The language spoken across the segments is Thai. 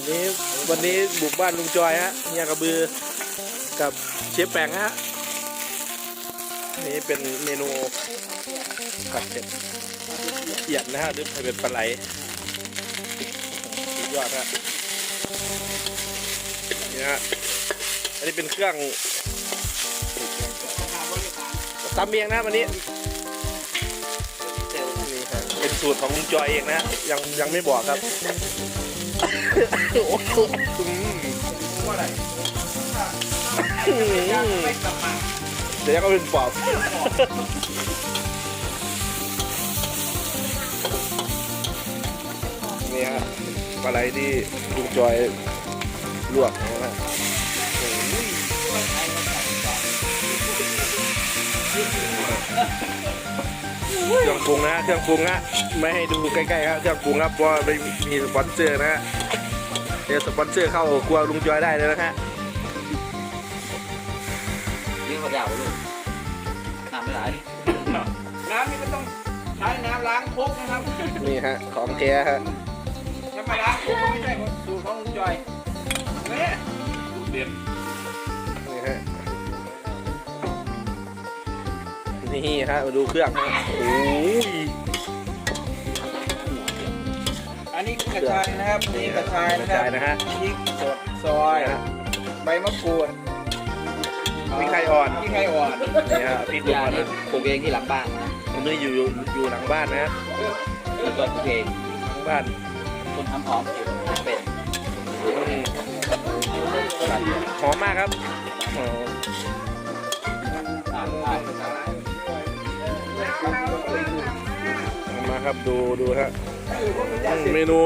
วันนี้วันนี้บุกบ้านลุงจอยฮะเฮียกระบือกับเชฟแปงฮะนี่เป็นเมนูผัดเผ็ดเอียดนะฮะหรือผัดเผ็ดปลาไหลสุดยอดฮะนี่ฮะอันนี้เป็นเครื่องตำเมียงนะวันนี้นี่ครับเป็นสูตรของลุงจอยเองนะยังยังไม่บอกครับ เดี๋ยวก็เป็นปอบนี่ฮะปลาไหลที่ลุงจอยลวกนะฮะ เครื่องปรุงนะฮะเครื่องปรุงนะไม่ให้ดูใกล้ๆครับเครื่องปรุงครับเพราะว่าไม่มีสปอนเซอร์นะฮะเดี๋ยวสปอนเซอร์เข้าครัวลุงจอยได้เลยนะฮะนี่เขายาวลูกน้ำไม่ไหลน้ำนี่มันต้องใช้น้ำล้างครกนะครับนี่ฮะของแท้ฮะจะมาล้างครกก็ไม่ใช่สูตรของลุงจอยเนี่ยสูตรเด็ดนี่ฮะ นี่ฮะมาดูเครื่องฮะโอ้ยอันนี้กระชายนะครับนี่กระชายกนะระครัจาบยนะฮะพริกสดซอยนี่ฮะใบมะกรูดพริกไทยอ่อนพริกไทยอ่อนนี่ฮะพริกหยายวานนี่นะปลูกเองที่หลังบ้านนะผมนี่อยู่อยู่อยู่หลังบ้านนะฮะแล้วก็ปลูกเองหลังบ้านคนทำหอมเป็น อืมหอมมากครับอ๋ออ่าอ่า เอามาครับดูดูฮะอืมเมนู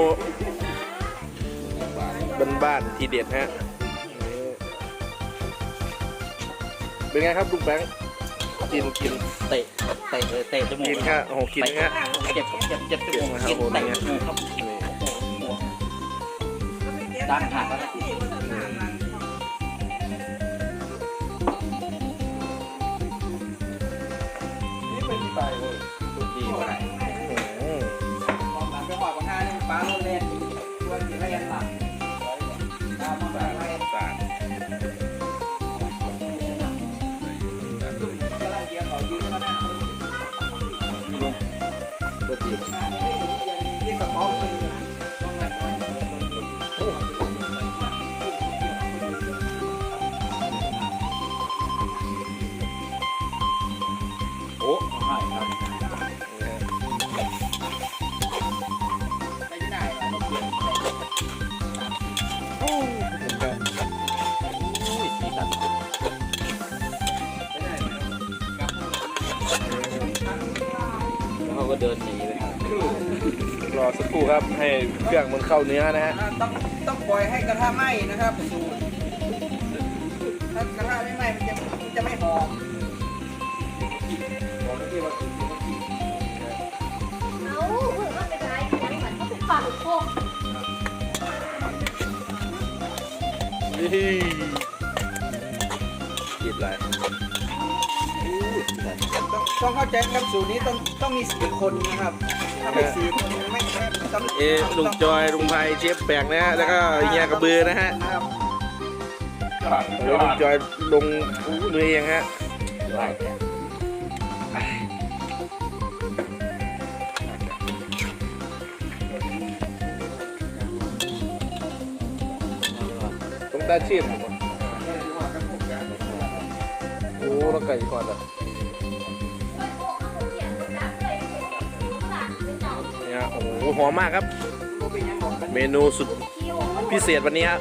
บ้านๆทีเด็ดฮะนี่เป็นไงครับลุงแบงค์กินกินเตะเตะเลยเตะจมูกกินค่ะโอ้โหกินฮะเจ็บเจ็บเจ็บจมูกครับกินผมเตะจมูกครับดังหักแล้วนะนี่เป็นไปเลยดีกว่าไหน ก็ดี ก็เดินหนีไปครับรอสักครู่ครับให้เครื่องมันเข้าเนื้อนะฮะ อ่าต้องต้องปล่อยให้กระทะไหม้นะครับสูตรถ้ากระทะไม่ไหม้มันจะมันจะไม่หอมเอาเพื่อว่าเป็นไรยังเหมือนเขาเป็นปลาหรือโคกนี่ติดอะไร ต้องต้องเข้าใจครับสูตรนี้ต้องต้องมีสี่คนนะครับถ้าไม่สี่คนไม่ไม่ต้องเอะลุงจอยลุงไพเชฟแปงนะฮะแล้วก็เฮียกระบือนะฮะครับแล้วลุงจอยลงมือเองฮะตรงตาชีพโอ้แล้วไก่ก่อนอะ หอมมากครับ เมนูสุดพิเศษวันนี้ครับ